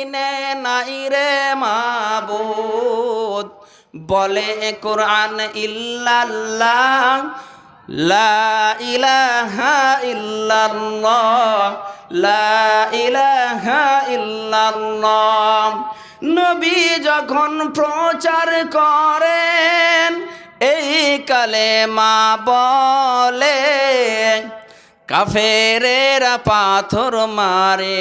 জমিনে নাই রে মাবুদ। বলে কোরআন, ইল্লাল্লাহ, লা ইলাহা ইল্লাল্লাহ, লা ইলাহা ইল্লাল্লাহ। নবী যখন প্রচার করেন, এই কালেমা বলে কাফেরেরা পাথর মারে,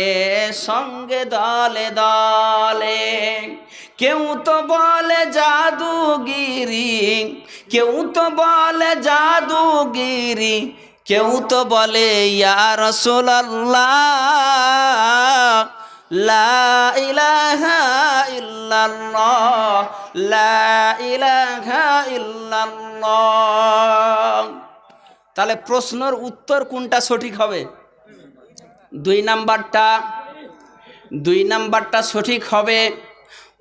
সঙ্গে দলে দলে। কেউ তো বলে জাদুগিরি, কেউ তো বলে জাদুগিরি, কেউ তো বলে, ইয়া রসুল্লাহ লা ইলাহা ইল্লাল্লাহ, লা ইলাহা তাহলে প্রশ্নর উত্তর কোনটা সঠিক হবে? দুই নাম্বারটা দুই নাম্বারটা সঠিক হবে।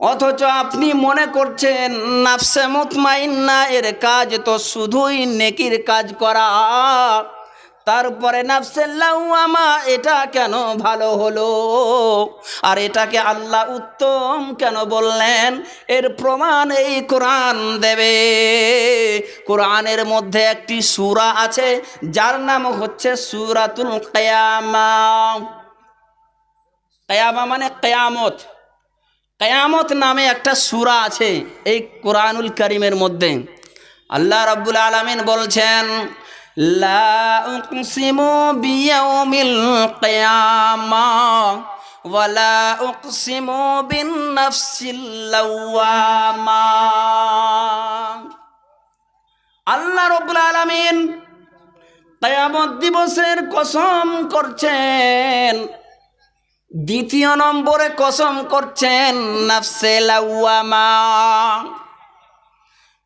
অথচ আপনি মনে করছেন, নাফসে মুতমাইন্না, এর কাজ তো শুধুই নেকির কাজ করা। তারপরে নাফসে এটা কেন ভালো হলো? আর এটাকে আল্লাহ উত্তম কেন বললেন? এর প্রমাণ এই কোরআন দেবে। কোরআনের মধ্যে একটি সুরা আছে, যার নাম হচ্ছে সুরাতুল কিয়ামা। কিয়ামা মানে কিয়ামত। কেয়ামত নামে একটা সূরা আছে এই কোরআনুল করিমের মধ্যে। আল্লাহ রাব্বুল আলামিন বলছেন উকসিমু বিয়াউমিল কিয়ামা ওয়ালা উকসিমু বিন নাফসিল লাওয়ামা। আল্লাহ রাব্বুল আলামিন কিয়ামত দিবসের কসম করছেন, দ্বিতীয় নম্বরে কসম করছেন, নাফসে লাউয়ামা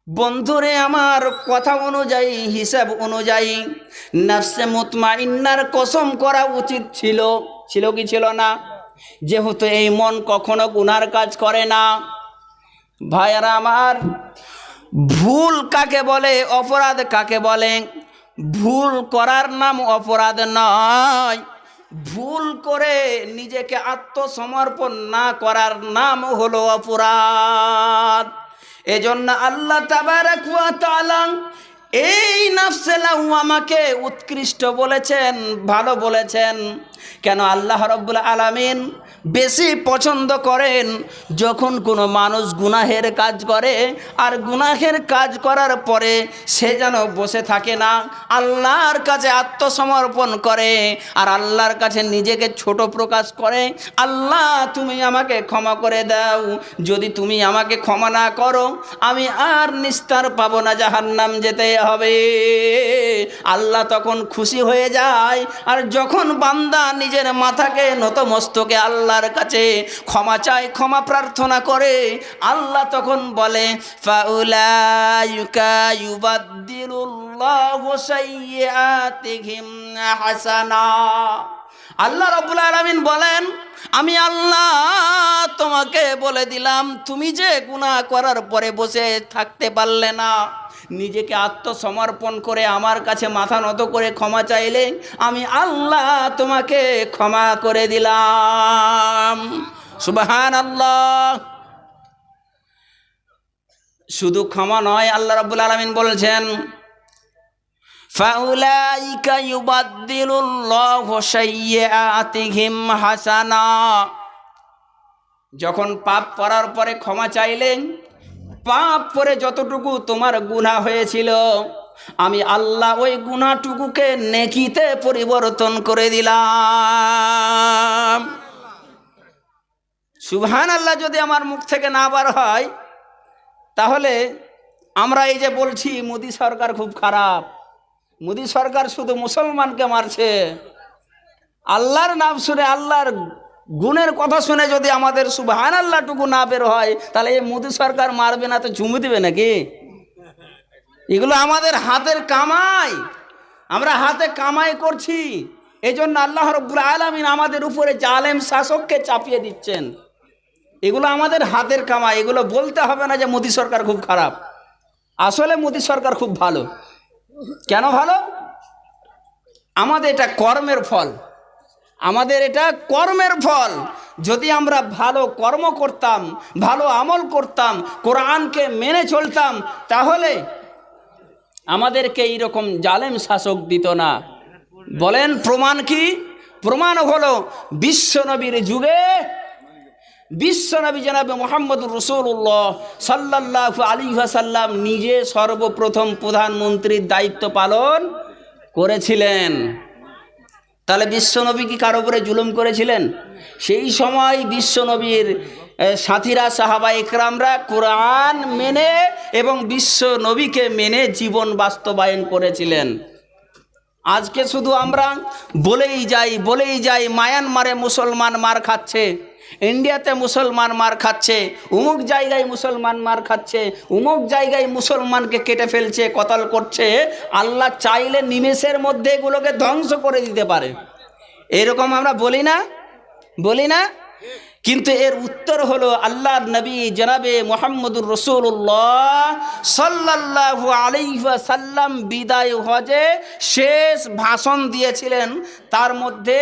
বন্ধুরে, আমার কথা অনুযায়ী, হিসাব অনুযায়ী, নাফসে মুতমাইন্নার কসম করা উচিত ছিল। ছিল কি ছিল না? যেহেতু এই মন কখনো গুনার কাজ করে না। ভাইয়ারা আমার, ভুল কাকে বলে, অপরাধ কাকে বলে? ভুল করার নাম অপরাধ নয়। ভুল করে নিজেকে আত্মসমর্পণ না করার নাম হলো অপরাধ। এজন্য আল্লাহ এই নাফসেলাউ আমাকে উৎকৃষ্ট বলেছেন ভালো বলেছেন। কেন আল্লাহ রব্বুল আলামিন বেশি পছন্দ করেন যখন কোনো মানুষ গুনাহের কাজ করে, আর গুনাহের কাজ করার পরে সে যেন বসে থাকে না, আল্লাহর কাছে আত্মসমর্পণ করে, আর আল্লাহর কাছে নিজেকে ছোট প্রকাশ করে, আল্লাহ তুমি আমাকে ক্ষমা করে দাও, যদি তুমি আমাকে ক্ষমা না করো, আমি আর নিস্তার পাবো না, জাহান্নাম যেতে হবে। আল্লাহ তখন খুশি হয়ে যায়, আর যখন বান্দা নিজের মাথাকে, নতমস্তকে আল্লাহর কাছে ক্ষমা চায়, ক্ষমা প্রার্থনা করে। আল্লাহ তখন বলে হাসানা। আল্লাহ রাব্বুল আলামিন বলেন, আমি আল্লাহ তোমাকে বলে দিলাম, তুমি যে গুনাহ করার পরে বসে থাকতে পারলে না। নিজেকে আত্মসমর্পণ করে আমার কাছে মাথা নত করে ক্ষমা চাইলে আমি আল্লাহ তোমাকে ক্ষমা করে দিলাম। সুবাহান আল্লাহ শুধু ক্ষমা নয়, আল্লাহ রাব্বুল আলামিন বলছেন হাসানা। যখন পাপ করার পরে ক্ষমা চাইলেন পাপ করে যতটুকু তোমার গুনাহ হয়েছিল, আমি আল্লাহ ওই গুনাহটুকুকে নেকিতে পরিবর্তন করে দিলাম। সুবহান আল্লাহ যদি আমার মুখ থেকে না বার হয়, তাহলে আমরা এই যে বলছি, মোদি সরকার খুব খারাপ। মোদি সরকার শুধু মুসলমানকে মারছে। আল্লাহর নাম শুনে আল্লাহর গুণের কথা শুনে যদি আমাদের সুবহান আল্লাহটুকু না বের হয়, তাহলে এই মোদি সরকার মারবে না তো চুমু দিবে নাকি? এগুলো আমাদের হাতের কামাই। আমরা হাতে কামাই করছি। এই জন্য আল্লাহ রব্বুল আলমিন আমাদের উপরে জালেম শাসককে চাপিয়ে দিচ্ছেন। এগুলো আমাদের হাতের কামাই। এগুলো বলতে হবে না যে মোদি সরকার খুব খারাপ। আসলে মোদি সরকার খুব ভালো। কেন ভালো? আমাদের এটা কর্মের ফল। আমাদের এটা কর্মের ফল। যদি আমরা ভালো কর্ম করতাম, ভালো আমল করতাম, কোরআনকে মেনে চলতাম, তাহলে আমাদেরকে এইরকম জালেম শাসক দিত না। বলেন, প্রমাণ কি? প্রমাণ হলো বিশ্বনবীর যুগে বিশ্বনবী জানাবে মোহাম্মদ রসুল্লাহ সাল্লাহ আলী নিজে সর্বপ্রথম প্রধানমন্ত্রীর দায়িত্ব পালন করেছিলেন। তাহলে বিশ্বনবী কি কারও উপরে জুলুম করেছিলেন? সেই সময় বিশ্বনবীর সাথীরা, সাহাবা একরামরা কোরআন মেনে এবং বিশ্ব নবীকে মেনে জীবন বাস্তবায়ন করেছিলেন। আজকে শুধু আমরা বলেই যাই বলেই যাই, মায়ানমারে মুসলমান মার খাচ্ছে। ইন্ডিয়াতে মুসলমান মার খাচ্ছে, উমুক জায়গায় মুসলমান মার খাচ্ছে, উমুক জায়গায় মুসলমানকে কেটে ফেলছে, কতাল করছে, আল্লাহ চাইলে নিমেষের মধ্যে এগুলোকে ধ্বংস করে দিতে পারে। এরকম আমরা বলি না? বলি না? কিন্তু এর উত্তর হলো আল্লাহর নবী জনাবে মোহাম্মদুর রসুল্লাহ আলাইহি সাল্লাম বিদায় হজে শেষ ভাষণ দিয়েছিলেন। তার মধ্যে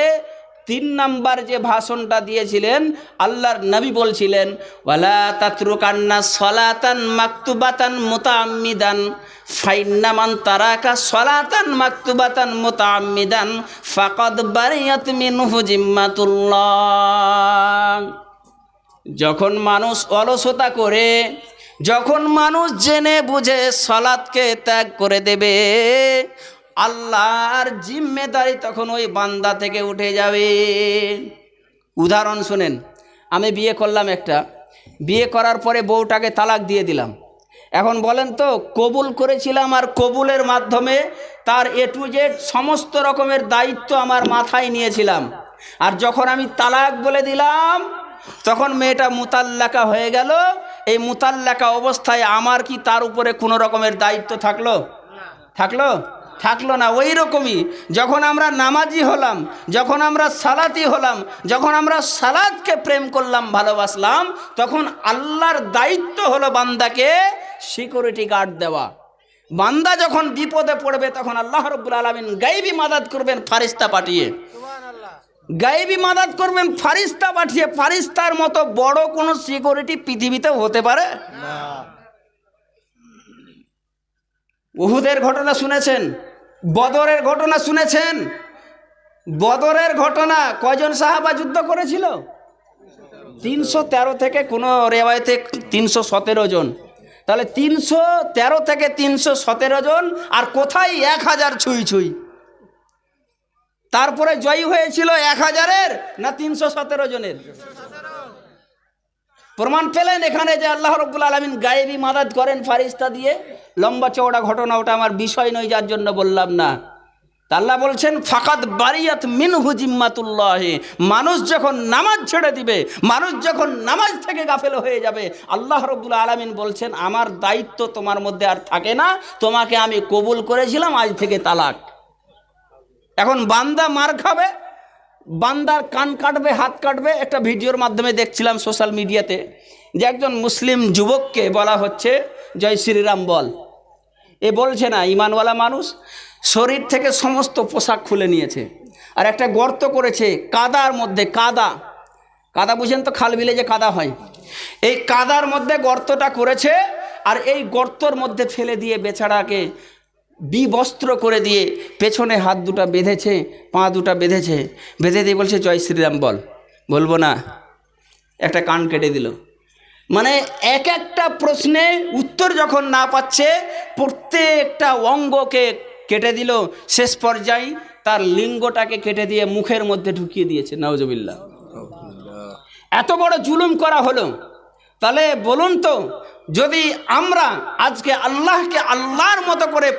তিন নাম্বার যে ভাষণটা দিয়েছিলেন, আল্লাহর নবী বলছিলেন, ওয়ালা তাতরুকান্না সলাতান মাকতুবাতান মুতাআম্মিদান, ফাইন্নামান তারাকা সলাতান মাকতুবাতান মুতাআম্মিদান, ফাকাদ বারিয়াত মিনহু জিম্মাতুল্লাহ। যখন মানুষ অলসতা করে, যখন মানুষ জেনে বুঝে সলাৎকে ত্যাগ করে দেবে আল্লাহর জিম্মেদারি তখন ওই বান্দা থেকে উঠে যাবে। উদাহরণ শুনেন আমি বিয়ে করলাম একটা। বিয়ে করার পরে বউটাকে তালাক দিয়ে দিলাম। এখন বলেন তো কবুল করেছিলাম আর কবুলের মাধ্যমে তার এ টু জেড সমস্ত রকমের দায়িত্ব আমার মাথায় নিয়েছিলাম। আর যখন আমি তালাক বলে দিলাম তখন মেয়েটা মুতাল্লাকা হয়ে গেল। এই মুতাল্লাকা অবস্থায় আমার কি তার উপরে কোনো রকমের দায়িত্ব থাকল? থাকল? থাকল না ওই রকমই যখন আমরা নামাজি হলাম যখন আমরা সালাতি হলাম যখন আমরা সালাদকে প্রেম করলাম ভালোবাসলাম তখন আল্লাহর দায়িত্ব হলো বান্দাকে সিকিউরিটি গার্ড দেওয়া। বান্দা যখন বিপদে পড়বে তখন আল্লাহ রব্বুল আলমিন গাইবি মাদাত করবেন ফারিস্তা পাঠিয়ে। গাইবি মাদাত করবেন ফারিস্তা পাঠিয়ে ফারিস্তার মতো বড় কোনো সিকিউরিটি পৃথিবীতে হতে পারে? উহুদের ঘটনা শুনেছেন? বদরের ঘটনা শুনেছেন? বদরের ঘটনা কয়জন সাহাবা যুদ্ধ করেছিল? তিনশো তেরো থেকে কোনো রেওয়ায়তে তিনশো সতেরো জন। তাহলে তিনশো তেরো থেকে তিনশো সতেরো জন আর কোথায় এক হাজার ছুঁই ছুঁই? তারপরে জয়ী হয়েছিল এক হাজারের না তিনশো সতেরো জনের? প্রমাণ পেলেন এখানে যে আল্লাহ রব্বুল আলমিন গায়েবী মাদাত করেন ফারিস্তা দিয়ে। লম্বা চওড়া ঘটনা, ওটা আমার বিষয় নয়, যার জন্য বললাম না। আল্লাহ বলছেন ফাকাত বারিয়াত মিনহু জিম্মাতুল্লাহে। মানুষ যখন নামাজ ছেড়ে দিবে, মানুষ যখন নামাজ থেকে গাফেল হয়ে যাবে, আল্লাহ রব্বুল আলমিন বলছেন, আমার দায়িত্ব তোমার মধ্যে আর থাকে না, তোমাকে আমি কবুল করেছিলাম, আজ থেকে তালাক। এখন বান্দা মার খাবে বান্দার কান কাটবে, হাত কাটবে, একটা ভিডিওর মাধ্যমে দেখছিলাম সোশ্যাল মিডিয়াতে যে একজন মুসলিম যুবককে বলা হচ্ছে, জয় শ্রীরাম বল। এ বলছে না, ইমানওয়ালা মানুষ শরীর থেকে সমস্ত পোশাক খুলে নিয়েছে আর একটা গর্ত করেছে কাদার মধ্যে, কাদা। কাদা বুঝেন তো, খাল বিলে যে কাদা হয়। এই কাদার মধ্যে গর্তটা করেছে আর এই গর্তর মধ্যে ফেলে দিয়ে বেচারাকে বিবস্ত্র করে দিয়ে পেছনে হাত দুটা বেঁধেছে, পা দুটা বেঁধেছে। বেঁধে দিয়ে বলছে, জয় শ্রীরাম, বল। বলব না। একটা কান কেটে দিল। মানে এক একটা প্রশ্নে উত্তর যখন না পাচ্ছে, প্রত্যেকটা অঙ্গকে কেটে দিল। শেষ পর্যায়ে তার লিঙ্গটাকে কেটে দিয়ে মুখের মধ্যে ঢুকিয়ে দিয়েছে নওজবিল্লা এত বড় জুলুম করা হলো। তাহলে বলুন তো, যদি আমরা আজকে আল্লাহকে আল্লাহর মতো করে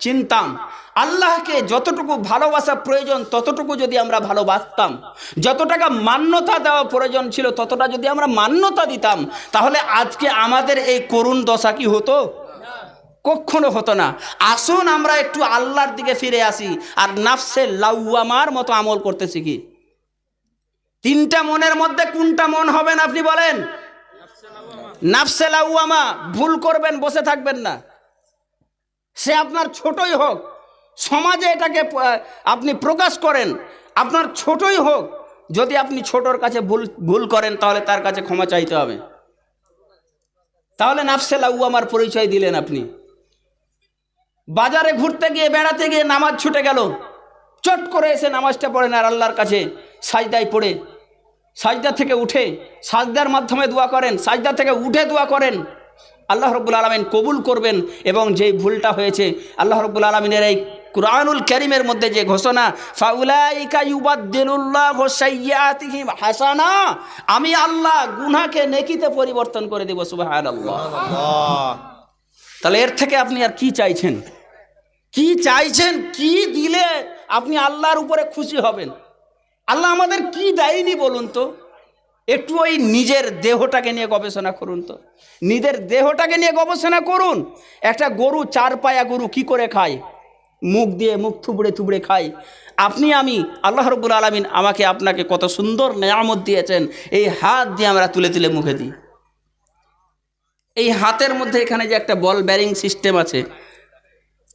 চিনতাম। আল্লাহকে যতটুকু ভালোবাসা প্রয়োজন, ততটুকু যদি আমরা ভালোবাসতাম। যত টাকা মান্যতা দেওয়া প্রয়োজন ছিল, ততটা যদি আমরা মান্যতা দিতাম, তাহলে আজকে আমাদের এই করুণ দশা কি হতো? কখনো হতো না। আসুন আমরা একটু আল্লাহর দিকে ফিরে আসি। আর নাফসে লাউয়ামার মতো আমল করতে শিখি তিনটা মনের মধ্যে কোনটা মন হবেন আপনি বলেন? নাফসে লাউয়ামা। ভুল করবেন, বসে থাকবেন না। সে আপনার ছোটই হোক। সমাজে এটাকে আপনি প্রকাশ করেন। আপনার ছোটই হোক। যদি আপনি ছোটর কাছে ভুল ভুল করেন, তাহলে তার কাছে ক্ষমা চাইতে হবে। তাহলে নাফসে আমার পরিচয় দিলেন আপনি। বাজারে ঘুরতে গিয়ে, বেড়াতে গিয়ে নামাজ ছুটে গেল। চট করে এসে নামাজটা পড়েন আর আল্লাহর কাছে সাজদায় পড়ে। সাজদা থেকে উঠে, সাজদার মাধ্যমে দোয়া করেন। সাজদা থেকে উঠে দোয়া করেন। আল্লাহ রব্বুল আলমিন কবুল করবেন এবং যেই ভুলটা হয়েছে, আল্লাহ রব্বুল আলমিনের এই কুরআনুল করিমের মধ্যে যে ঘোষণা হাসানা, আমি আল্লাহ গুনাহকে নেকিতে পরিবর্তন করে দেব, সুবহানাল্লাহ। তাহলে এর থেকে আপনি আর কি চাইছেন? কি চাইছেন? কি দিলে আপনি আল্লাহর উপরে খুশি হবেন? আল্লাহ আমাদের কি দেয়নি বলুন তো? একটু ওই নিজের দেহটাকে নিয়ে গবেষণা করুন তো। নিজের দেহটাকে নিয়ে গবেষণা করুন। একটা গরু চার পায়া গরু কি করে খায়? মুখ দিয়ে মুখ থুবড়ে থুবড়ে খায়। আপনি, আমি, আল্লাহ রব্বুল আলমিন আমাকে আপনাকে কত সুন্দর নেয়ামত দিয়েছেন। এই হাত দিয়ে আমরা তুলে তুলে মুখে দিই। এই হাতের মধ্যে এখানে যে একটা বল ব্যারিং সিস্টেম আছে,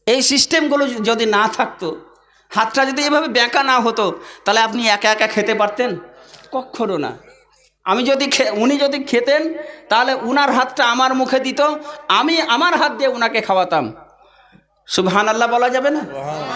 এই সিস্টেমগুলো যদি না থাকতো, হাতটা যদি এভাবে ব্যাঁকা না হতো, তাহলে আপনি একা একা খেতে পারতেন? কখনো না। আমি যদি খে- উনি যদি খেতেন তাহলে উনার হাতটা আমার মুখে দিত আমি আমার হাত দিয়ে উনাকে খাওয়াতাম। সুবহান আল্লাহ বলা যাবে না?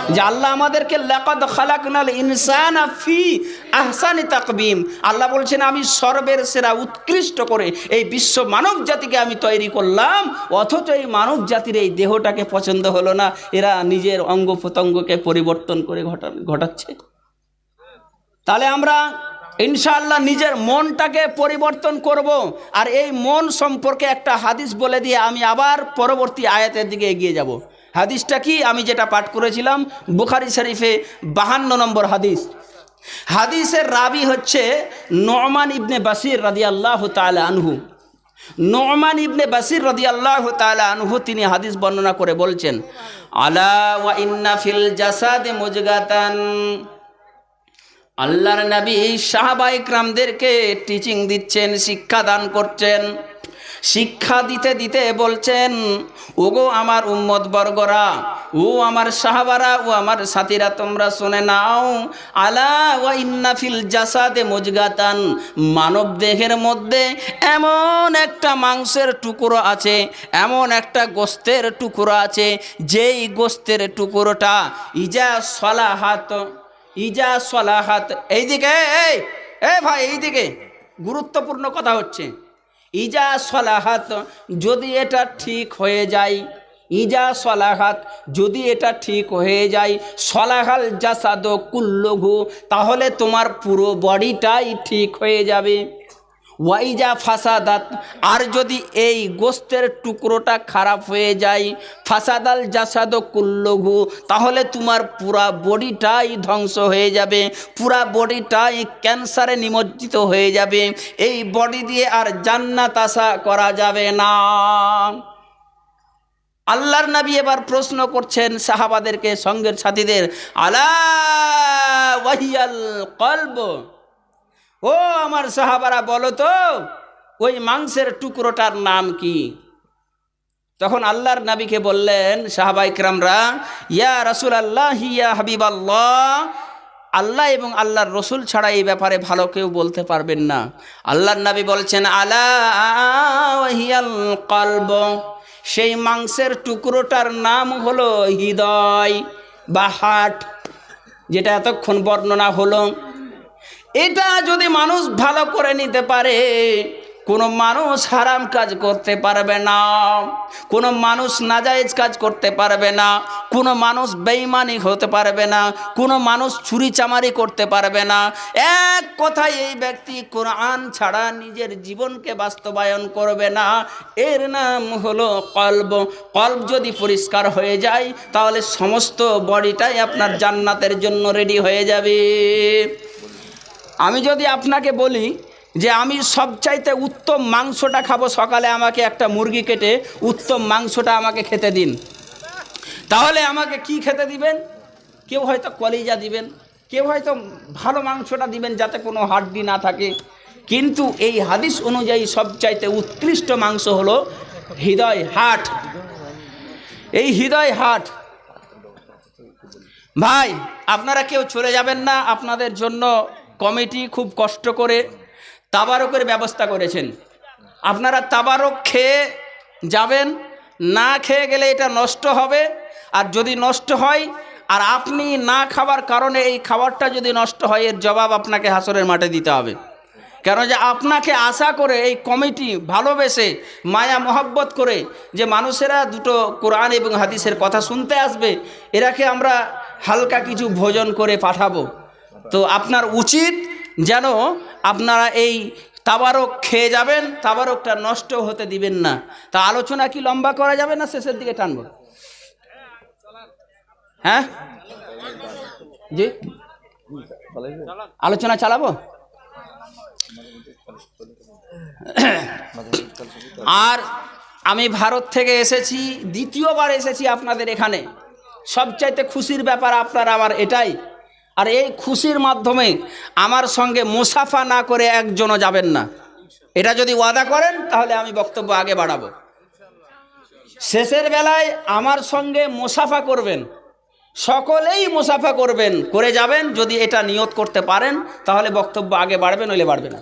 যে আল্লাহ আমাদেরকে লাকাদ খালাকনাল ইনসান ফি আহসানি তাকবিম। আল্লাহ বলছেন আমি সর্বের সেরা উৎকৃষ্ট করে এই বিশ্ব মানব জাতিকে আমি তৈরি করলাম অথচ এই মানব জাতির এই দেহটাকে পছন্দ হলো না। এরা নিজের অঙ্গ প্রত্যঙ্গকে পরিবর্তন করে ঘটা ঘটাচ্ছে। তাহলে আমরা ইনশাআল্লাহ নিজের মনটাকে পরিবর্তন করব। আর এই মন সম্পর্কে একটা হাদিস বলে দিয়ে আমি আবার পরবর্তী আয়াতের দিকে এগিয়ে যাব। হাদিসটা কি? আমি যেটা পাঠ করেছিলাম, বুখারি শরীফে বাহান্ন নম্বর হাদিস। হাদিসের রাবি হচ্ছে নমান ইবনে বাসির রাদি আল্লাহ আনহু। নোমান ইবনে বাসির রদি আল্লাহ আনহু তিনি হাদিস বর্ণনা করে বলছেন, আলা ওয়া ইন্না ফিল জাসাদে মুজগাতান। আল্লাহর নবী সাহাবাই ক্রামদেরকে টিচিং দিচ্ছেন, শিক্ষা দান করছেন। শিক্ষা দিতে দিতে বলছেন, ওগো আমার উম্মত বর্গরা, ও আমার সাহাবারা, ও আমার সাথীরা, তোমরা শুনে নাও, আলা ওয়া ইন্নাফিল জাসাদে মজগাতান, মানব দেহের মধ্যে এমন একটা মাংসের টুকরো আছে, এমন একটা গোস্তের টুকরো আছে, যেই গোস্তের টুকরোটা ইজা সলাহাত ইজা সলাহাত। এইদিকে, এই এ ভাই, এইদিকে। গুরুত্বপূর্ণ কথা হচ্ছে, ইজা সলাহাত যদি এটা ঠিক হয়ে যায়, ইজা সলাহাত যদি এটা ঠিক হয়ে যায়, সলাহাল জাসাদ কুল্লঘু তাহলে তোমার পুরো বডিটাই ঠিক হয়ে যাবে। ওয়াইজা ফাসাদাত, আর যদি এই গোস্তের টুকরোটা খারাপ হয়ে যায়, ফাসাদাল জাসাদ কুল্লঘু তাহলে তোমার পুরা বডিটাই ধ্বংস হয়ে যাবে, পুরা বডিটাই ক্যান্সারে নিমজ্জিত হয়ে যাবে, এই বডি দিয়ে আর জান্নাত আশা করা যাবে না। আল্লাহর নবী এবার প্রশ্ন করছেন সাহাবাদেরকে, সঙ্গের সাথীদের, আলা ওয়াহিয়াল কলব? ও আমার সাহাবারা, বলো তো, ওই মাংসের টুকরোটার নাম কি? তখন আল্লাহর নবীকে বললেন সাহাবাই ক্রামরা ইয়া রসুল আল্লাহ ইয়া হাবিব আল্লাহ আল্লাহ এবং আল্লাহর রসুল ছাড়া এই ব্যাপারে ভালো কেউ বলতে পারবেন না। আল্লাহর নবী বলছেন, আলা ওয়াহিয়াল কলব, সেই মাংসের টুকরোটার নাম হলো হৃদয় বা হাট যেটা এতক্ষণ বর্ণনা হলো। এটা যদি মানুষ ভালো করে নিতে পারে, কোনো মানুষ হারাম কাজ করতে পারবে না, কোনো মানুষ নাজায়েজ কাজ করতে পারবে না, কোনো মানুষ বেইমানি হতে পারবে না, কোনো মানুষ চুরি চামারি করতে পারবে না। এক কথায় এই ব্যক্তি কোরআন ছাড়া নিজের জীবনকে বাস্তবায়ন করবে না। এর নাম হলো কল্ব। কল্ব যদি পরিষ্কার হয়ে যায়, তাহলে সমস্ত বডিটাই আপনার জান্নাতের জন্য রেডি হয়ে যাবে। আমি যদি আপনাকে বলি যে আমি সবচাইতে উত্তম মাংসটা খাব সকালে আমাকে একটা মুরগি কেটে উত্তম মাংসটা আমাকে খেতে দিন। তাহলে আমাকে কি খেতে দিবেন? কেউ হয়তো কলিজা দিবেন, কেউ হয়তো ভালো মাংসটা দিবেন যাতে কোনো হাড্ডি না থাকে। কিন্তু এই হাদিস অনুযায়ী সবচাইতে উৎকৃষ্ট মাংস হলো হৃদয় হাট। এই হৃদয় হাট। ভাই, আপনারা কেউ চলে যাবেন না আপনাদের জন্য। কমিটি খুব কষ্ট করে তাবারকের ব্যবস্থা করেছেন। আপনারা তাবারক খেয়ে যাবেন, না খেয়ে গেলে এটা নষ্ট হবে। আর যদি নষ্ট হয়, আর আপনি না খাবার কারণে এই খাবারটা যদি নষ্ট হয়, এর জবাব আপনাকে হাসরের মাঠে দিতে হবে। কেন যে আপনাকে আশা করে এই কমিটি ভালোবেসে, মায়া মহব্বত করে যে মানুষেরা দুটো কোরআন এবং হাদিসের কথা শুনতে আসবে, এরাকে আমরা হালকা কিছু ভোজন করে পাঠাবো। তো আপনার উচিত যেন আপনারা এই তাবারক খেয়ে যাবেন, তাবারকটা নষ্ট হতে দিবেন না। তা আলোচনা কি লম্বা করা যাবে না শেষের দিকে টানবো? হ্যাঁ? জি? আলোচনা চালাবো? আর আমি ভারত থেকে এসেছি, দ্বিতীয়বার এসেছি আপনাদের এখানে। সবচাইতে খুশির ব্যাপার আপনার আমার এটাই। আর এই খুশির মাধ্যমে আমার সঙ্গে মুসাফা না করে একজনও যাবেন না। এটা যদি ওয়াদা করেন, তাহলে আমি বক্তব্য আগে বাড়াবো। শেষের বেলায় আমার সঙ্গে মুসাফা করবেন। সকলেই মুসাফা করবেন, করে যাবেন। যদি এটা নিয়ত করতে পারেন, তাহলে বক্তব্য আগে বাড়বে, নইলে বাড়বে না।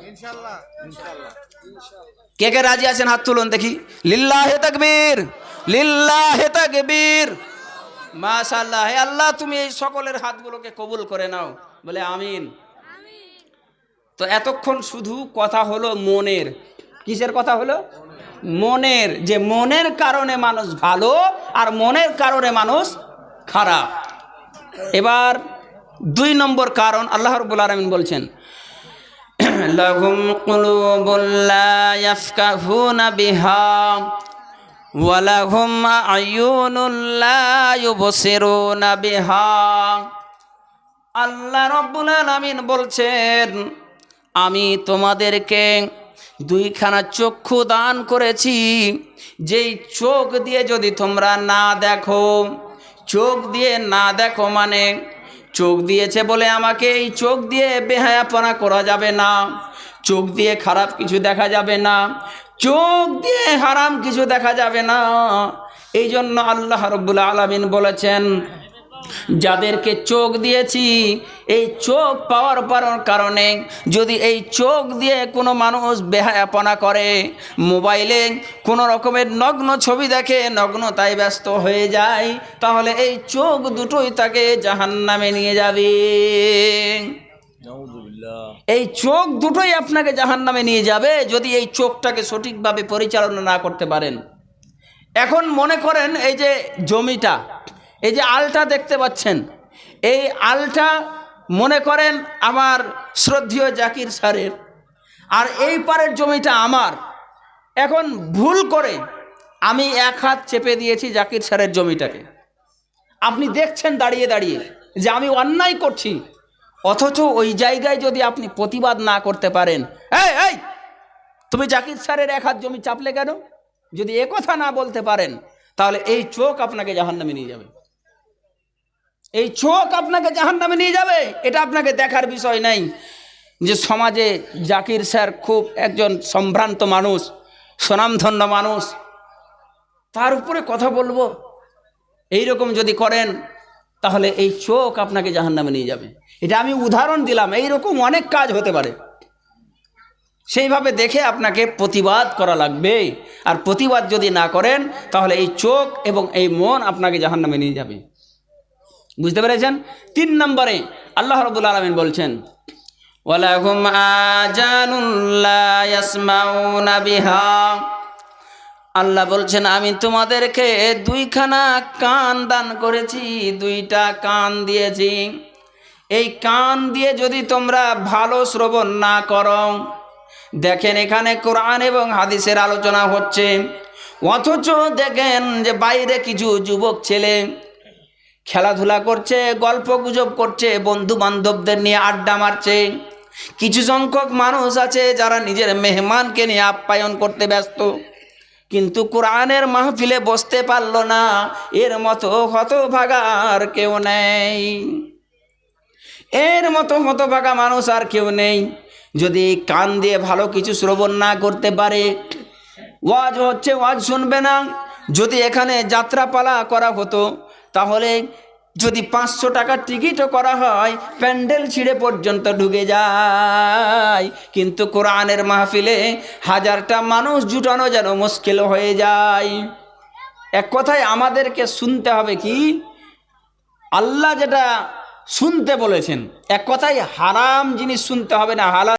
কে কে রাজি আছেন? হাত তুলুন দেখি। লিল্লাহে তাকবীর লিল্লাহে তাকবীর। মাশাআল্লাহ হে আল্লাহ তুমি এই সকলের হাতগুলোকে কবুল করে নাও বলে আমিন তো এতক্ষণ শুধু কথা হলো মনের কিসের কথা হলো মনের যে মনের কারণে মানুষ ভালো আর মনের কারণে মানুষ খারাপ এবার দুই নম্বর কারণ আল্লাহ রব্বুল আলমিন বলছেন لهم قلوب لا يفقهون بها আল্লাহ রব্বুল আলামিন বলছেন, আমি তোমাদেরকে দুইখানা চক্ষু দান করেছি, যেই চোখ দিয়ে যদি তোমরা না দেখো, চোখ দিয়ে না দেখো মানে চোখ দিয়েছে বলে আমাকে এই চোখ দিয়ে বেহায়াপনা করা যাবে না, চোখ দিয়ে খারাপ কিছু দেখা যাবে না চোখ দিয়ে হারাম কিছু দেখা যাবে না। এই জন্য আল্লাহ রব্বুল আলমিন বলেছেন, যাদেরকে চোখ দিয়েছি, এই চোখ পাওয়ার পাওয়ার কারণে যদি এই চোখ দিয়ে কোনো মানুষ বেহায়াপনা করে, মোবাইলে কোনো রকমের নগ্ন ছবি দেখে নগ্নতায় ব্যস্ত হয়ে যায়, তাহলে এই চোখ দুটোই তাকে জাহান্নামে নিয়ে যাবে। এই চোখ দুটোই আপনাকে জাহান্নামে নিয়ে যাবে যদি এই চোখটাকে সঠিকভাবে পরিচালনা না করতে পারেন। এখন মনে করেন এই যে জমিটা, এই যে আলটা দেখতে পাচ্ছেন, এই আলটা মনে করেন আমার শ্রদ্ধেয় জাকির স্যারের, আর এই পারের জমিটা আমার। এখন ভুল করে আমি এক হাত চেপে দিয়েছি জাকির স্যারের জমিটাকে। আপনি দেখছেন দাঁড়িয়ে দাঁড়িয়ে যে আমি অন্যায় করছি। অথচ ওই জায়গায় যদি আপনি প্রতিবাদ না করতে পারেন, এই তুমি জাকির স্যারের এক হাত জমি চাপলে কেন? যদি এ কথা না বলতে পারেন, তাহলে এই চোখ আপনাকে জাহান্নামে নিয়ে যাবে। এই চোখ আপনাকে জাহান্নামে নিয়ে যাবে, এটা আপনাকে দেখার বিষয় নাই যে সমাজে জাকির স্যার খুব একজন সম্ভ্রান্ত মানুষ স্বনামধন্য মানুষ। তার উপরে কথা বলব এই রকম যদি করেন, তাহলে এই চোখ আপনাকে জাহান্নামে নিয়ে যাবে। এটা আমি উদাহরণ দিলাম এই রকম অনেক কাজ হতে পারে। সেইভাবে দেখে আপনাকে প্রতিবাদ করা লাগবে। আর প্রতিবাদ যদি না করেন, তাহলে এই চোখ এবং এই মন আপনাকে জাহান্নামে নিয়ে যাবে। বুঝতে পেরেছেন? তিন নম্বরে আল্লাহ রবুল আলমিন বলছেন, ওয়ালাহুম আল্লাহ বলছেন, আমি তোমাদেরকে দুইখানা কান দান করেছি, দুইটা কান দিয়েছি। এই কান দিয়ে যদি তোমরা ভালো শ্রবণ না করো, দেখেন এখানে কোরআন এবং হাদিসের আলোচনা হচ্ছে। অথচ দেখেন যে বাইরে কিছু যুবক ছেলে খেলাধুলা করছে, গল্প গুজব করছে বন্ধু বান্ধবদের নিয়ে আড্ডা মারছে। কিছু সংখ্যক মানুষ আছে যারা নিজের মেহমানকে নিয়ে আপ্যায়ন করতে ব্যস্ত। কিন্তু কোরআনের মাহফিলে বসতে পারল না, এর মতো হতভাগার কেউ নেই। এর মতো হতভাগা মানুষ আর কেউ নেই। যদি কান দিয়ে ভালো কিছু শ্রবণ না করতে পারে, ওয়াজ হচ্ছে ওয়াজ শুনবে না। যদি এখানে যাত্রাপালা করা হতো, তাহলে যদি পাঁচশো টাকার টিকিটও করা হয়, প্যান্ডেল ছিঁড়ে পর্যন্ত ঢুকে যায়। কিন্তু কোরআনের মাহফিলে হাজারটা মানুষ জুটানো যেন মুশকিল হয়ে যায়। এক কথায় আমাদেরকে শুনতে হবে কি? আল্লাহ যেটা শুনতে বলেছেন। এক কথায় হারাম জিনিস শুনতে হবে না হালাল